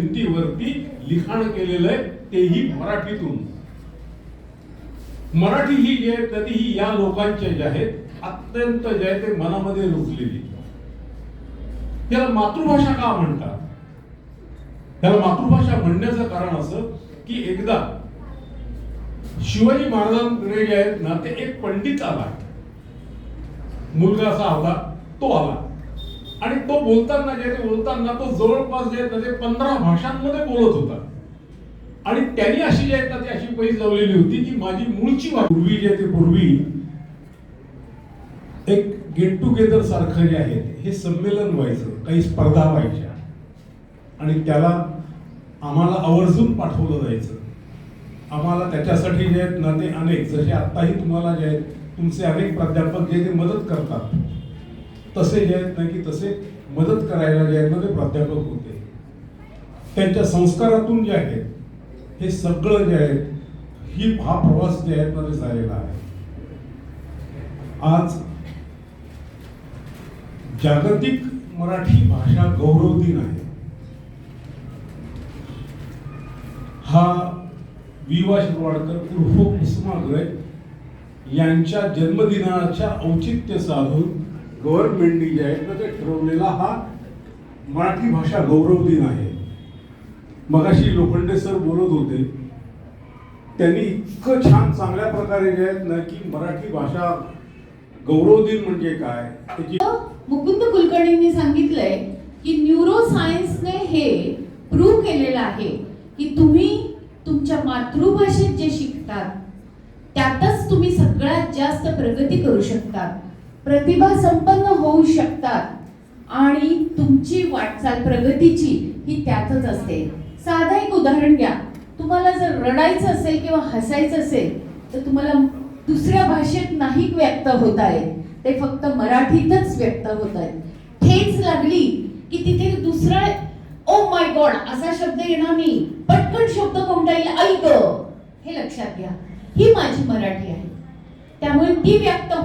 भिंतीवरती लिखाण केलेलं आहे तेही मराठीतून. मराठी ही जी आहे तर ही या लोकांच्या जे आहेत अत्यंत जे आहे ते मनामध्ये रुजलेली त्याला मातृभाषा का म्हणतात? त्याला मातृभाषा म्हणण्याचं कारण असं की एकदा शिवाजी महाराजांकडे जे आहेत ना ते एक पंडित आला. मुलगा असा होता तो आला. आणि तो बोलताना जे बोलताना तो जवळपास जे आहेत ना ते पंधरा भाषांमध्ये बोलत होता. आणि त्यांनी अशी जी आहेत ना ती अशी पैज लावलेली होती की माझी मूळची पूर्वी जे आहे ते पूर्वी एक गेट टुगेदर सारखं जे आहे हे संमेलन व्हायचं काही स्पर्धा व्हायच्या. आणि त्याला आम्हाला आवर्जून पाठवलं जायचं. आम्हाला त्याच्यासाठी जे आहेत ना ते अनेक जसे आत्ताही तुम्हाला जे आहेत तुमचे अनेक प्राध्यापक जे ते मदत करतात. तसे जे आहेत ना की तसे मदत करायला जे आहेत ना ते प्राध्यापक होते. त्यांच्या संस्कारातून जे आहेत हे सगळं जे आहे ही हा प्रवास जे आहेत ना ते झालेला आहे. आज जागतिक मराठी भाषा गौरव दिन आहे. हा वि वा शिरवाडकर उर्फ कुसुमाग्रज यांच्या जन्मदिनाच्या औचित्य साधून गव्हर्नमेंटनी जे आहे ना ते ठरवलेला हा मराठी भाषा गौरव दिन आहे. मगाशी लोखंडे सर बोलत होते त्यांनी इतकं छान चांगल्या प्रकारे जे आहेत ना की मराठी भाषा गौरव दिन म्हणजे काय? त्याची मुकुंद कुलकर्णींनी सांगितलंय की न्यूरो सायन्सने हे प्रूव्ह केलेलं आहे की तुम्ही तुमच्या मातृभाषेत जे शिकतात त्यातच तुम्ही सगळ्यात जास्त प्रगती करू शकतात. प्रतिभा संपन्न होऊ शकतात. आणि तुमची वाटचाल प्रगतीची ही त्यातच असते. साधा एक उदाहरण घ्या. तुम्हाला जर रडायचं असेल किंवा हसायचं असेल तर तुम्हाला दुसऱ्या भाषेत नाही व्यक्त होत आहे. ते फक्त मराठीतच व्यक्त होत आहे. ठेच लागली की तिथे दुसरा ओ माय गॉड असा शब्द येणार नाही. पटकन शब्द कोणता येईल ऐक. हे लक्षात घ्या. ही माझी मराठी आहे. त्यामुळे ती व्यक्त हो